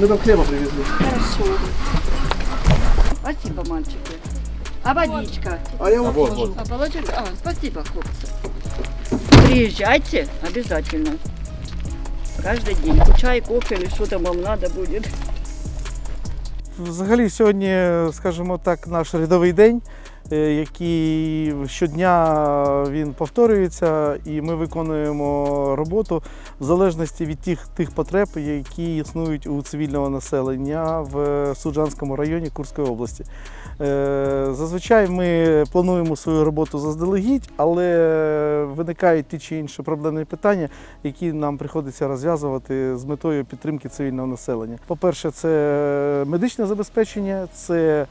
Мы там хлеба привезли. Хорошо. Спасибо, мальчики. А водичка? А я вам вот, положу. А положили? А, спасибо, хлопцы. Приезжайте обязательно. Каждый день. Чай, кофе или что там вам надо будет. Взагалі сьогодні, скажімо так, наш рядовий день, е, який щодня він повторюється, і ми виконуємо роботу в залежності від тих, тих потреб, які існують у цивільного населення в Суджанському районі Курської області. Е, Зазвичай ми плануємо свою роботу заздалегідь, але виникають ті чи інші проблемні питання, які нам приходиться розв'язувати з метою підтримки цивільного населення. По-перше, це медичне забезпечення, це е,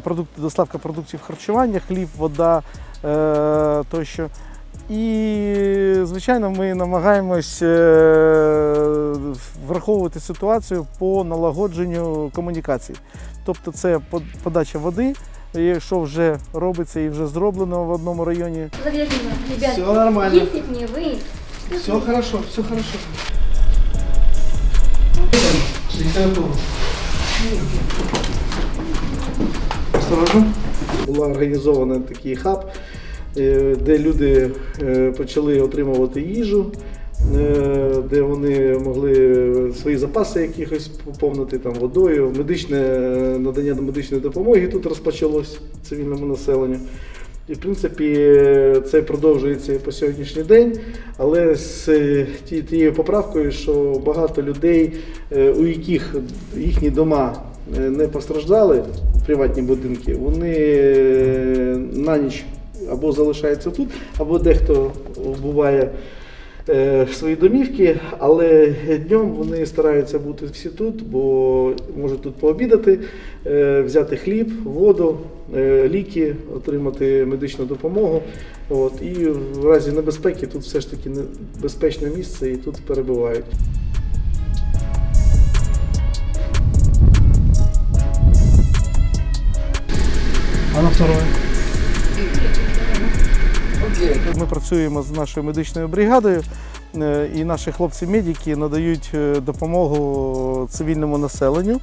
продукти, доставка продуктів харчування, хліб, вода е, тощо. І, звичайно, ми намагаємось е, враховувати ситуацію по налагодженню комунікацій. Тобто це подача води, якщо вже робиться і вже зроблено в одному районі, Все нормально. б не Все хорошо, все хорошо. Осторожно. Була організована такий хаб, е, де люди е, почали отримувати їжу, е, де вони могли свої запаси якихось поповнити там водою. Медичне надання медичної допомоги тут розпочалось цивільному населенню. І, в принципі, це продовжується по сьогоднішній день, але з тією поправкою, що багато людей, у яких їхні дома не постраждали, приватні будинки, вони е, на ніч або залишаються тут, або дехто буває е, в свої домівки, але днем вони стараються бути всі тут, бо можуть тут пообідати, е, взяти хліб, воду, е, ліки, отримати медичну допомогу. От, і в разі небезпеки тут все ж таки не- безпечне місце і тут перебувають. А на второе? Ми працюємо з нашою медичною бригадою, е, і наші хлопці-медики надають е, допомогу цивільному населенню.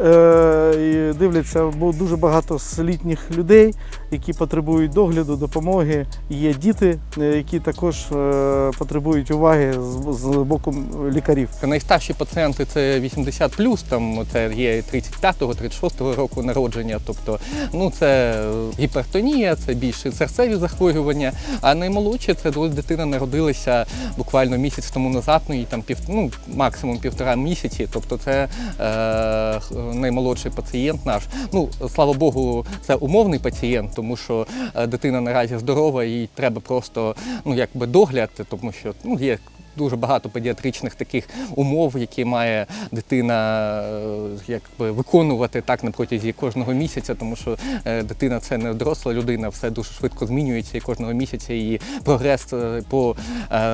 Е, Дивляться, бо дуже багато літніх людей, які потребують догляду, допомоги. Є діти, е, які також е, потребують уваги з, боку лікарів. Найстарші пацієнти це 80 там це є 35-го, 36-го року народження. Тобто, ну це гіпертонія, це більше серцеві захворювання. А наймолодші це коли дитина народилася буквально місяць тому назад, ну і там пів, ну, максимум півтора місяці. Тобто, це е, наймолодший пацієнт наш. Ну слава Богу, це умовний пацієнт, тому що е, дитина наразі здорова їй треба просто ну якби догляд, тому що ну є. Дуже багато педіатричних таких умов, які має дитина е, якби виконувати так на протязі кожного місяця, тому що е, дитина це не доросла людина, все дуже швидко змінюється і кожного місяця і прогрес е, по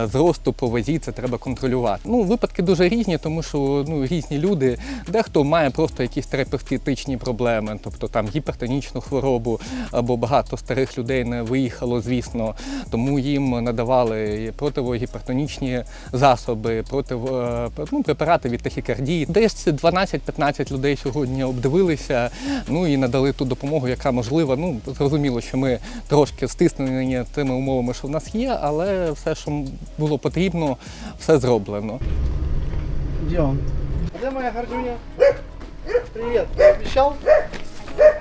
зросту, по вазі це треба контролювати. Ну, випадки дуже різні, тому що ну різні люди. Дехто має просто якісь терапевтичні проблеми, тобто там гіпертонічну хворобу, або багато старих людей не виїхало, звісно, тому їм надавали противогіпертонічні засоби, против, е, ну, препарати від тахікардії. Десь 12-15 людей сьогодні обдивилися, ну і надали ту допомогу, яка можлива. Ну, зрозуміло, що ми трошки стиснені тими умовами, що в нас є, але все, що було потрібно, все зроблено. Где он? Где моя гордюня? Привет, ты обещал?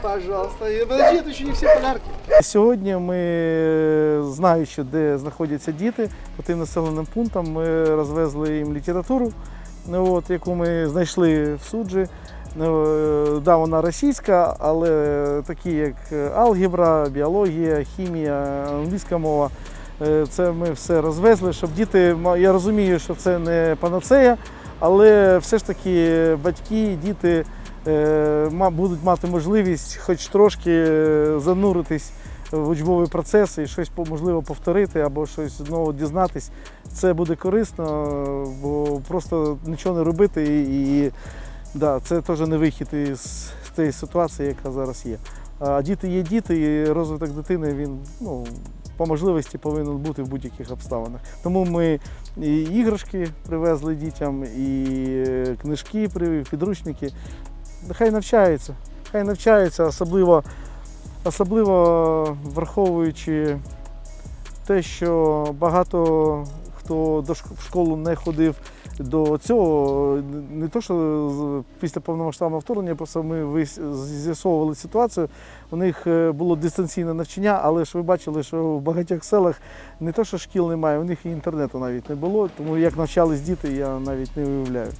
Пожалуйста. Подожди, это еще не все полярки. Сьогодні ми, знаючи, де знаходяться діти, по тим населеним пунктам, ми розвезли їм літературу, ну, от, яку ми знайшли в суджі. Ну, е, да, вона російська, але такі як алгебра, біологія, хімія, англійська мова. е, Це ми все розвезли, щоб діти, я розумію, що це не панацея, але все ж таки батьки, діти е, будуть мати можливість хоч трошки е, зануритись в учбовий процес і щось можливо повторити або щось знову дізнатись. Це буде корисно, бо просто нічого не робити і, і да, це теж не вихід із з цієї ситуації, яка зараз є. А діти є діти, і розвиток дитини він ну, по можливості повинен бути в будь-яких обставинах. Тому ми і іграшки привезли дітям, і е, книжки, при- підручники. Нехай навчаються, хай навчаються, особливо, особливо враховуючи те, що багато хто в школу не ходив до цього, не то, що після повномасштабного вторгнення, просто ми з'ясовували ситуацію. У них е, було дистанційне навчання, але ж ви бачили, що в багатьох селах не то, що шкіл немає, у них і інтернету навіть не було. Тому як навчались діти, я навіть не уявляю.